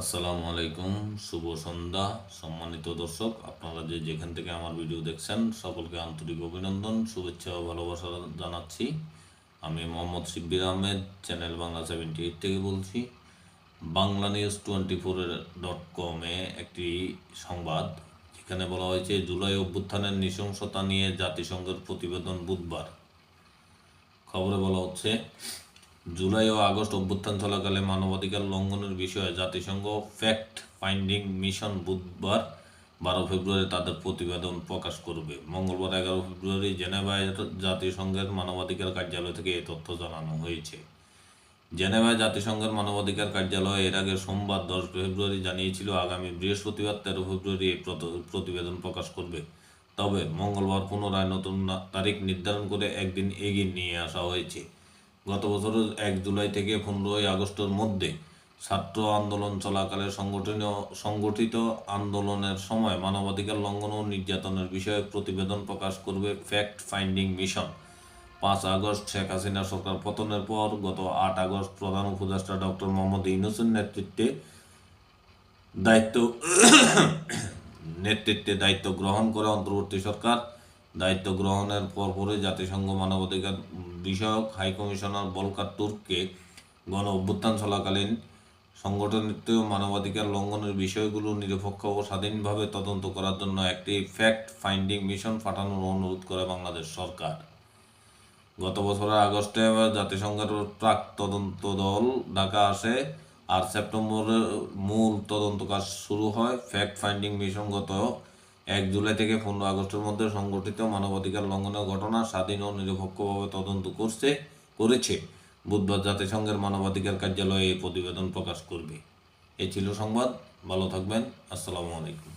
আসসালামু আলাইকুম, শুভ সন্ধ্যা, সম্মানিত দর্শক। আপনারা যে যেখান থেকে আমার ভিডিও দেখছেন, সকলকে আন্তরিক অভিনন্দন, শুভেচ্ছা ও ভালোবাসা জানাচ্ছি। আমি Mohammad Shibbir Ahmed, channel Bangla seventy eight থেকে বলছি। বাংলা নিউজ টোয়েন্টি ফোরের ডট কমে একটি সংবাদ, যেখানে বলা হয়েছে, জুলাই অভ্যুত্থানের নৃশংসতা নিয়ে জাতিসংঘের প্রতিবেদন বুধবার। খবরে বলা হচ্ছে জুলাই ও আগস্ট অভ্যুত্থান চলাকালে মানবাধিকার লঙ্ঘনের বিষয়ে জাতিসংঘ ফ্যাক্ট ফাইন্ডিং মিশন বুধবার বারো ফেব্রুয়ারি তাদের প্রতিবেদন প্রকাশ করবে। মঙ্গলবার এগারো ফেব্রুয়ারি জেনেভায় জাতিসংঘের মানবাধিকার কার্যালয় থেকে এই তথ্য জানানো হয়েছে। জেনেভায় জাতিসংঘের মানবাধিকার কার্যালয় এর আগে সোমবার দশ ফেব্রুয়ারি জানিয়েছিল, আগামী বৃহস্পতিবার তেরো ফেব্রুয়ারি এই প্রতিবেদন প্রকাশ করবে। তবে মঙ্গলবার পুনরায় নতুন তারিখ নির্ধারণ করে একদিন এগিয়ে নিয়ে আসা হয়েছে। গত বছরের এক জুলাই থেকে পনেরোই আগস্টের মধ্যে ছাত্র আন্দোলন চলাকালে সংগঠিত সংগঠিত আন্দোলনের সময় মানবাধিকার লঙ্ঘন ও নির্যাতনের বিষয়ে প্রতিবেদন প্রকাশ করবে ফ্যাক্ট ফাইন্ডিং মিশন। পাঁচ আগস্ট শেখ হাসিনা সরকার পতনের পর গত আট আগস্ট প্রধান উপদেষ্টা ডক্টর মোহাম্মদ ইউনুসের নেতৃত্বে দায়িত্ব নেতৃত্বে দায়িত্ব গ্রহণ করে অন্তর্বর্তী সরকার দায়িত্ব গ্রহণের পরপরই জাতিসংঘ মানবাধিকার বিষয়ক হাইকমিশনার বলকার তুর্ককে গণ অভ্যুত্থান চলাকালীন সংগঠনিত মানবাধিকার লঙ্ঘনের বিষয়গুলো নিরপেক্ষ ও স্বাধীনভাবে তদন্ত করার জন্য একটি ফ্যাক্ট ফাইন্ডিং মিশন পাঠানোর অনুরোধ করে বাংলাদেশ সরকার। গত বছরের আগস্টে জাতিসংঘের প্রাক তদন্ত দল ঢাকা আসে। আর সেপ্টেম্বরের মূল তদন্ত কাজ শুরু হয়। ফ্যাক্ট ফাইন্ডিং মিশন গত এক জুলাই থেকে পনেরো আগস্টের মধ্যে সংগঠিত মানবাধিকার লঙ্ঘনের ঘটনা স্বাধীন ও নিরপেক্ষভাবে তদন্ত করছে, করেছে। বুধবার জাতিসংঘের মানবাধিকার কার্যালয়ে এই প্রতিবেদন প্রকাশ করবে। এ ছিল সংবাদ। ভালো থাকবেন। আসসালামু আলাইকুম।